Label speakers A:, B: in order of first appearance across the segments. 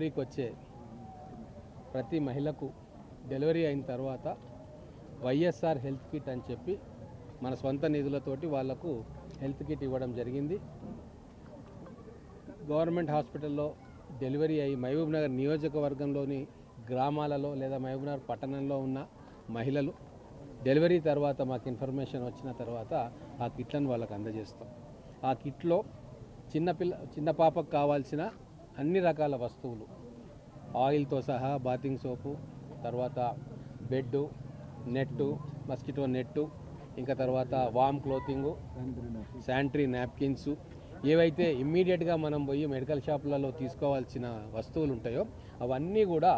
A: డెలివరీకి వచ్చే ప్రతి మహిళకు డెలివరీ అయిన తర్వాత వైఎస్ఆర్ హెల్త్ కిట్ అని చెప్పి మన సొంత నిధులతోటి వాళ్ళకు హెల్త్ కిట్ ఇవ్వడం జరిగింది. గవర్నమెంట్ హాస్పిటల్లో డెలివరీ అయ్యి మహబూబ్ నగర్ నియోజకవర్గంలోని గ్రామాలలో లేదా మహబూబ్ నగర్ పట్టణంలో ఉన్న మహిళలు డెలివరీ తర్వాత మాకు ఇన్ఫర్మేషన్ వచ్చిన తర్వాత ఆ కిట్లను వాళ్ళకు అందజేస్తాం. ఆ కిట్లో చిన్న పిల్ల చిన్న పాపకు కావాల్సిన అన్ని రకాల వస్తువులు. ఆయిల్తో సహా బాతింగ్ సోపు తర్వాత బెడ్డు నెట్టు మస్కిటో నెట్టు ఇంకా తర్వాత వామ్ క్లోతింగు శానిటరీ నాప్కిన్స్. ఏవైతే ఇమ్మీడియట్గా మనం పోయి మెడికల్ షాపులలో తీసుకోవాల్సిన వస్తువులు ఉంటాయో అవన్నీ కూడా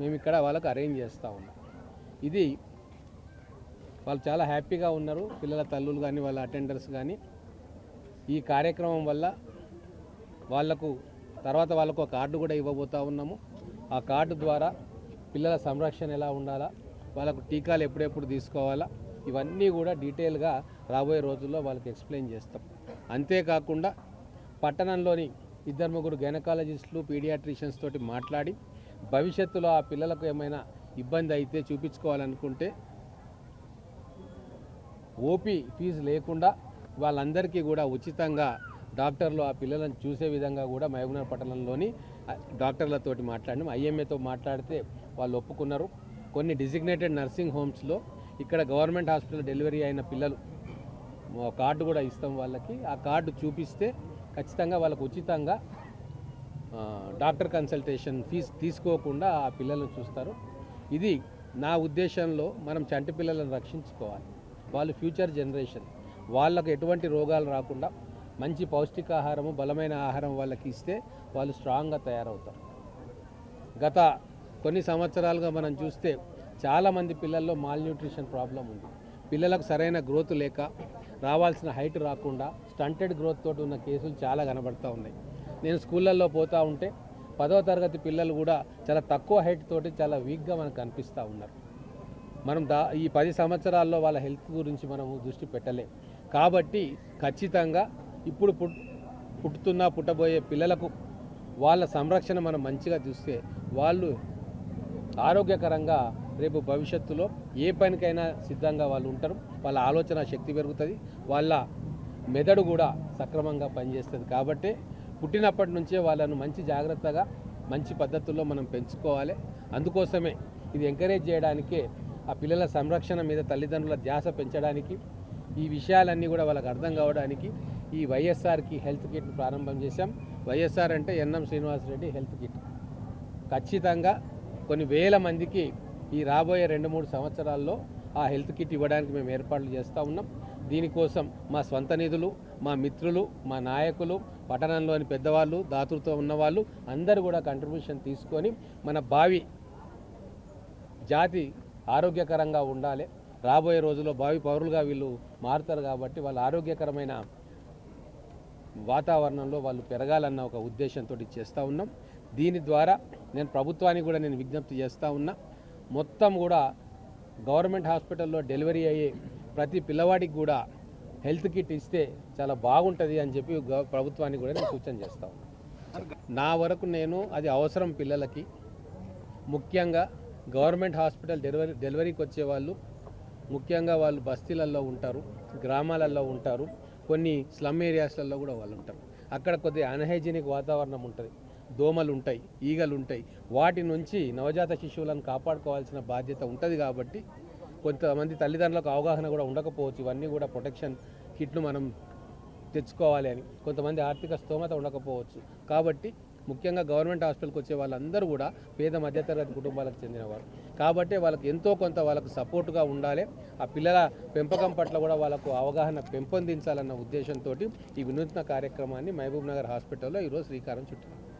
A: మేము ఇక్కడ వాళ్ళకి అరేంజ్ చేస్తూ ఉన్నాం. ఇది వాళ్ళు చాలా హ్యాపీగా ఉన్నారు. పిల్లల తల్లులు కానీ వాళ్ళ అటెండర్స్ కానీ ఈ కార్యక్రమం వల్ల వాళ్ళకు తర్వాత వాళ్ళకు ఒక కార్డు కూడా ఇవ్వబోతా ఉన్నాము. ఆ కార్డు ద్వారా పిల్లల సంరక్షణ ఎలా ఉండాలా వాళ్ళకు టీకాలు ఎప్పుడెప్పుడు తీసుకోవాలా ఇవన్నీ కూడా డీటెయిల్గా రాబోయే రోజుల్లో వాళ్ళకి ఎక్స్ప్లెయిన్ చేస్తాం. అంతేకాకుండా పట్టణంలోని ఇద్దరు ముగ్గురు గైనకాలజిస్టులు పీడియాట్రిషియన్స్ తోటి మాట్లాడి భవిష్యత్తులో ఆ పిల్లలకు ఏమైనా ఇబ్బంది అయితే చూపించుకోవాలనుకుంటే ఓపీ ఫీజు లేకుండా వాళ్ళందరికీ కూడా ఉచితంగా డాక్టర్లు ఆ పిల్లలను చూసే విధంగా కూడా మహబూబ్నగర్ పట్టణంలోని డాక్టర్లతోటి మాట్లాడినాం. ఐఎంఏతో మాట్లాడితే వాళ్ళు ఒప్పుకున్నారు. కొన్ని డిజిగ్నేటెడ్ నర్సింగ్ హోమ్స్లో ఇక్కడ గవర్నమెంట్ హాస్పిటల్ డెలివరీ అయిన పిల్లలు కార్డు కూడా ఇస్తాం వాళ్ళకి. ఆ కార్డు చూపిస్తే ఖచ్చితంగా వాళ్ళకు ఉచితంగా డాక్టర్ కన్సల్టేషన్ ఫీజు తీసుకోకుండా ఆ పిల్లలను చూస్తారు. ఇది నా ఉద్దేశంలో మనం చంటి పిల్లలను రక్షించుకోవాలి. వాళ్ళు ఫ్యూచర్ జనరేషన్. వాళ్ళకు ఎటువంటి రోగాలు రాకుండా మంచి పౌష్టికాహారము బలమైన ఆహారం వాళ్ళకి ఇస్తే వాళ్ళు స్ట్రాంగ్గా తయారవుతారు. గత కొన్ని సంవత్సరాలుగా మనం చూస్తే చాలామంది పిల్లల్లో మాల్న్యూట్రిషన్ ప్రాబ్లం ఉంది. పిల్లలకు సరైన గ్రోత్ లేక రావాల్సిన హైట్ రాకుండా స్టంటెడ్ గ్రోత్ తోటి ఉన్న కేసులు చాలా కనబడతా ఉన్నాయి. నేను స్కూళ్ళల్లో పోతూ ఉంటే పదవ తరగతి పిల్లలు కూడా చాలా తక్కువ హైట్ తోటి చాలా వీక్గా మనకు కనిపిస్తూ ఉన్నారు. మనం దా ఈ పది సంవత్సరాల్లో వాళ్ళ హెల్త్ గురించి మనము దృష్టి పెట్టలేం. కాబట్టి ఖచ్చితంగా ఇప్పుడు పుట్టుతున్న పుట్టబోయే పిల్లలకు వాళ్ళ సంరక్షణ మనం మంచిగా చూస్తే వాళ్ళు ఆరోగ్యకరంగా రేపు భవిష్యత్తులో ఏ పనికైనా సిద్ధంగా వాళ్ళు ఉంటారు. వాళ్ళ ఆలోచన శక్తి పెరుగుతుంది. వాళ్ళ మెదడు కూడా సక్రమంగా పనిచేస్తుంది. కాబట్టి పుట్టినప్పటి నుంచే వాళ్ళను మంచి జాగ్రత్తగా మంచి పద్ధతుల్లో మనం పెంచుకోవాలి. అందుకోసమే ఇది ఎంకరేజ్ చేయడానికే ఆ పిల్లల సంరక్షణ మీద తల్లిదండ్రుల ధ్యాస పెంచడానికి ఈ విషయాలన్నీ కూడా వాళ్ళకి అర్థం కావడానికి ఈ వైఎస్ఆర్కి హెల్త్ కిట్ ప్రారంభం చేశాం. వైఎస్ఆర్ అంటే ఎన్ఎం శ్రీనివాసరెడ్డి హెల్త్ కిట్. ఖచ్చితంగా కొన్ని వేల మందికి ఈ రాబోయే రెండు మూడు సంవత్సరాల్లో ఆ హెల్త్ కిట్ ఇవ్వడానికి మేము ఏర్పాట్లు చేస్తూ ఉన్నాం. దీనికోసం మా స్వంత నిధులు మా మిత్రులు మా నాయకులు పట్టణంలోని పెద్దవాళ్ళు దాతృత్వం ఉన్నవాళ్ళు అందరూ కూడా కంట్రిబ్యూషన్ తీసుకొని మన భావి జాతి ఆరోగ్యకరంగా ఉండాలి. రాబోయే రోజుల్లో భావి పౌరులుగా వీళ్ళు మారుతారు కాబట్టి వాళ్ళ ఆరోగ్యకరమైన వాతావరణంలో వాళ్ళు పెరగాలన్న ఒక ఉద్దేశంతో చేస్తూ ఉన్నాం. దీని ద్వారా నేను ప్రభుత్వానికి కూడా నేను విజ్ఞప్తి చేస్తూ ఉన్నా. మొత్తం కూడా గవర్నమెంట్ హాస్పిటల్లో డెలివరీ అయ్యే ప్రతి పిల్లవాడికి కూడా హెల్త్ కిట్ ఇస్తే చాలా బాగుంటుంది అని చెప్పి ప్రభుత్వానికి కూడా నేను సూచన చేస్తా ఉన్నా. నా వరకు నేను అది అవసరం పిల్లలకి. ముఖ్యంగా గవర్నమెంట్ హాస్పిటల్ డెలివరీ డెలివరీకి వచ్చే వాళ్ళు ముఖ్యంగా వాళ్ళు బస్తీలలో ఉంటారు గ్రామాలలో ఉంటారు. కొన్ని స్లమ్ ఏరియాస్లలో కూడా వాళ్ళు ఉంటారు. అక్కడ కొద్దిగా అన్హైజీనిక్ వాతావరణం ఉంటుంది. దోమలు ఉంటాయి ఈగలు ఉంటాయి వాటి నుంచి నవజాత శిశువులను కాపాడుకోవాల్సిన బాధ్యత ఉంటుంది కాబట్టి కొంతమంది తల్లిదండ్రులకు అవగాహన కూడా ఉండకపోవచ్చు. ఇవన్నీ కూడా ప్రొటెక్షన్ కిట్లు మనం తెచ్చుకోవాలి అని. కొంతమంది ఆర్థిక స్తోమత ఉండకపోవచ్చు. కాబట్టి ముఖ్యంగా గవర్నమెంట్ హాస్పిటల్కి వచ్చే వాళ్ళందరూ కూడా పేద మధ్యతరగతి కుటుంబాలకు చెందినవారు. కాబట్టి వాళ్ళకి ఎంతో కొంత వాళ్ళకు సపోర్టుగా ఉండాలి. ఆ పిల్లల పెంపకం పట్ల కూడా వాళ్ళకు అవగాహన పెంపొందించాలన్న ఉద్దేశంతో ఈ వినూత్న కార్యక్రమాన్ని మహబూబ్ నగర్ హాస్పిటల్లో ఈరోజు శ్రీకారం చుట్టారు